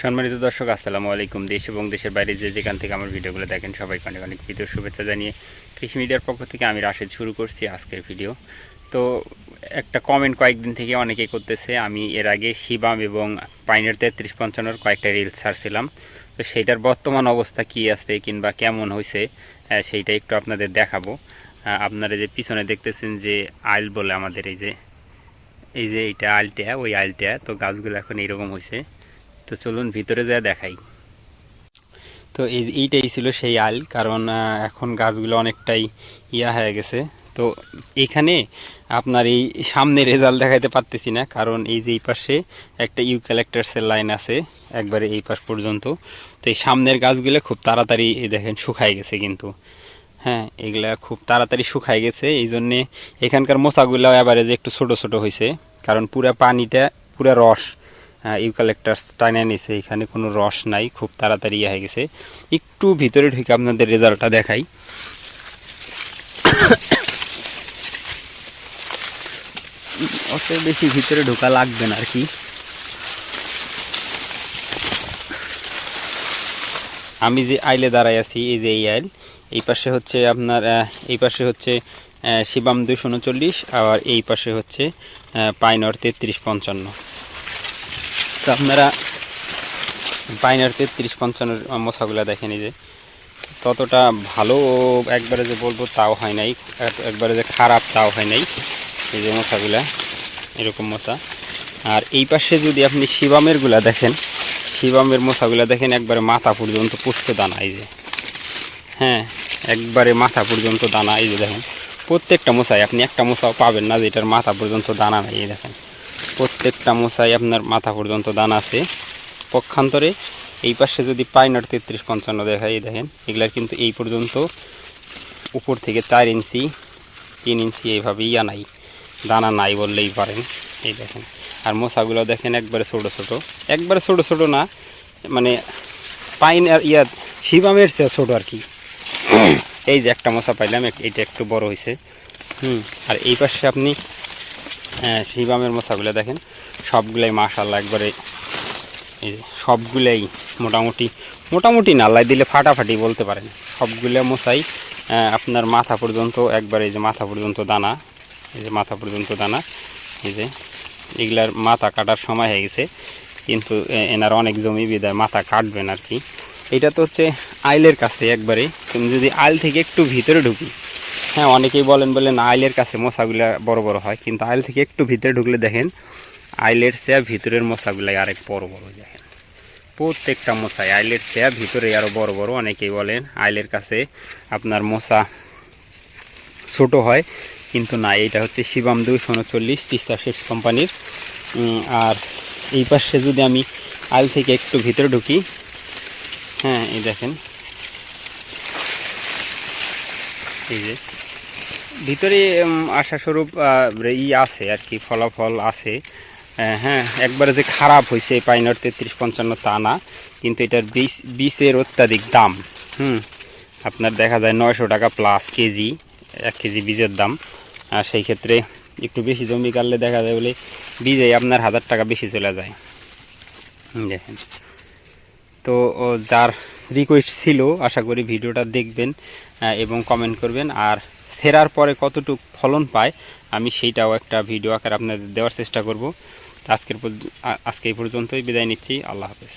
সম্মানিত দর্শক, আসসালামু আলাইকুম। দেশ এবং দেশের বাইরে যে যেখান থেকে আমার ভিডিওগুলো দেখেন, সবাইকে অনেক অনেক ভিডিও শুভেচ্ছা জানিয়ে কৃষি মিডিয়ার পক্ষ থেকে আমি রাশেদ শুরু করছি আজকের ভিডিও। তো একটা কমেন্ট কয়েকদিন থেকে অনেকেই করতেছে, আমি এর আগে শিবাম এবং পাইনের তেত্রিশ পঞ্চান্নর কয়েকটা রিলস ছাড়ছিলাম। তো সেইটার বর্তমান অবস্থা কি আছে কিংবা কেমন হয়েছে সেইটা একটু আপনাদের দেখাবো। আপনারা যে পিছনে দেখতেছেন যে আইল বলে আমাদের এই যে এই যে এইটা আইলটা, ওই আইলটা, তো গাছগুলো এখন এরকম হয়েছে তো চলুন ভিতরে যা দেখাই। তো এইটাই ছিল সেই আইল কারণ এখন গাছগুলো অনেকটাই ইয়া হয়ে গেছে। তো এখানে আপনার এই সামনে রেজাল্ট দেখাইতে পারতেছি না, কারণ এই যে এই পাশে একটা ইউক্যালেক্টার্সের লাইন আছে, একবারে এই পাশ পর্যন্ত। তো এই সামনের গাছগুলো খুব তাড়াতাড়ি দেখেন শুকাই গেছে কিন্তু। হ্যাঁ এগুলা খুব তাড়াতাড়ি শুকাই গেছে, এই জন্যে এখানকার মোচাগুলো এবারে যে একটু ছোট ছোট হয়েছে কারণ পুরা পানিটা, পুরা রস ইউক্যালেক্টাস টাইনে নিছে, এখানে কোনো রস নাই, খুব তাড়াতাড়ি হয়ে গেছে। একটু ভিতরে ঢুকে আপনাদের রেজাল্টটা দেখাই। অত বেশি ভিতরে ঢোকা লাগবে না আর কি। আমি যে আইলে দাঁড়াই আছি, এই যে এই আইল, এই পাশে হচ্ছে আপনার এই পাশে হচ্ছে শিবাম দুশো উনচল্লিশ, আর এই পাশে হচ্ছে পাইনর তেত্রিশ পঞ্চান্ন। তো আপনারা পাইনার তেত্রিশ পঞ্চান্ন মশাগুলো দেখেন যে। ততটা ভালো একবারে যে বলব তাও হয় নাই, এক- একবারে যে খারাপ তাও হয় নাই এই যে মশাগুলা, এরকম মশা। আর এই পাশে যদি আপনি শিবামেরগুলা দেখেন, শিবামের মশাগুলা দেখেন একবারে মাথা পর্যন্ত পুষ্ট দানা এই যে। হ্যাঁ একবারে মাথা পর্যন্ত দানা এই যে দেখেন। প্রত্যেকটা মশাই আপনি একটা মশাও পাবেন না যেটার মাথা পর্যন্ত দানা নাই, এই দেখেন। প্রত্যেকটা মশাই আপনার মাথা পর্যন্ত দানা আছে। পক্ষান্তরে এই পাশে যদি পাইনার তেত্রিশ পঞ্চান্ন দেখায় এই দেখেন, এগুলার কিন্তু এই পর্যন্ত উপর থেকে চার ইঞ্চি, তিন ইঞ্চি এইভাবে ইয়া নাই, দানা নাই বললেই পারেন, এই দেখেন। আর মশাগুলো দেখেন একবারে ছোট ছোট, একবারে ছোট ছোট না মানে পাইন ইয়া শিবামের চেয়ে ছোট আর কি। এই যে একটা মশা পাইলাম এইটা একটু বড় হয়েছে হুম, আর এই পাশে আপনি হ্যাঁ শিবামের মশাগুলো দেখেন। সবগুলাই মাশাল্লাহ একবারে সবগুলাই মোটামুটি মোটামুটি না লাই দিলে ফাটাফাটি বলতে পারেন। সবগুলো মশাই আপনার মাথা পর্যন্ত একবারে এই যে মাথা পর্যন্ত দানা, এই যে মাথা পর্যন্ত দানা, এই যে এগুলার মাথা কাটার সময় হয়ে গেছে। কিন্তু এনার অনেক জমি বিদায়, মাথা কাটবেন আর কি। এটা তো হচ্ছে আইলের কাছে একবারে। তুমি যদি আইল থেকে একটু ভিতরে ঢুকি হ্যাঁ অনেকেই বলেন বলেন, আইলের কাছে মশাগুলা বড় বড় হয়, কিন্তু আইল থেকে একটু ভিতরে ঢুকলে দেখেন, আইলের চেয়ে ভিতরের মশাগুলাই আরেক বড় বড় দেখেন। প্রত্যেকটা মশাই, আইলের চেয়ে ভিতরে আরও বড় বড়, অনেকেই বলেন আইলের কাছে আপনার মশা ছোট হয়, কিন্তু না এটা হচ্ছে শিবাম দুইশো উনচল্লিশ তিস্তা শেষ কোম্পানির। আর এই পাশে যদি আমি আইল থেকে একটু ভিতরে ঢুকি হ্যাঁ এই দেখেন, এই যে ভিতরে আশাস্বরূপ ই আছে আর কি, ফলাফল আছে। হ্যাঁ একবারে যে খারাপ হয়েছে এই পাইনার তেত্রিশ পঞ্চান্ন তা না কিন্তু এটার বীজ বীজের অত্যাধিক দাম, হুম, আপনার দেখা যায় নয়শো টাকা প্লাস কেজি, এক কেজি বীজের দাম। আর সেই ক্ষেত্রে একটু বেশি জমি কাটলে দেখা যায় বলে বীজে আপনার হাজার টাকা বেশি চলে যায়। দেখেন। তো যার রিকোয়েস্ট ছিল, আশা করি ভিডিওটা দেখবেন এবং কমেন্ট করবেন। আর ফেরার পরে কতটুকু ফলন পায়, আমি সেইটাও একটা ভিডিও আকার আপনাদের দেওয়ার চেষ্টা করব। আজকের আজকে এই পর্যন্তই, বিদায় নিচ্ছি, আল্লাহ হাফেজ।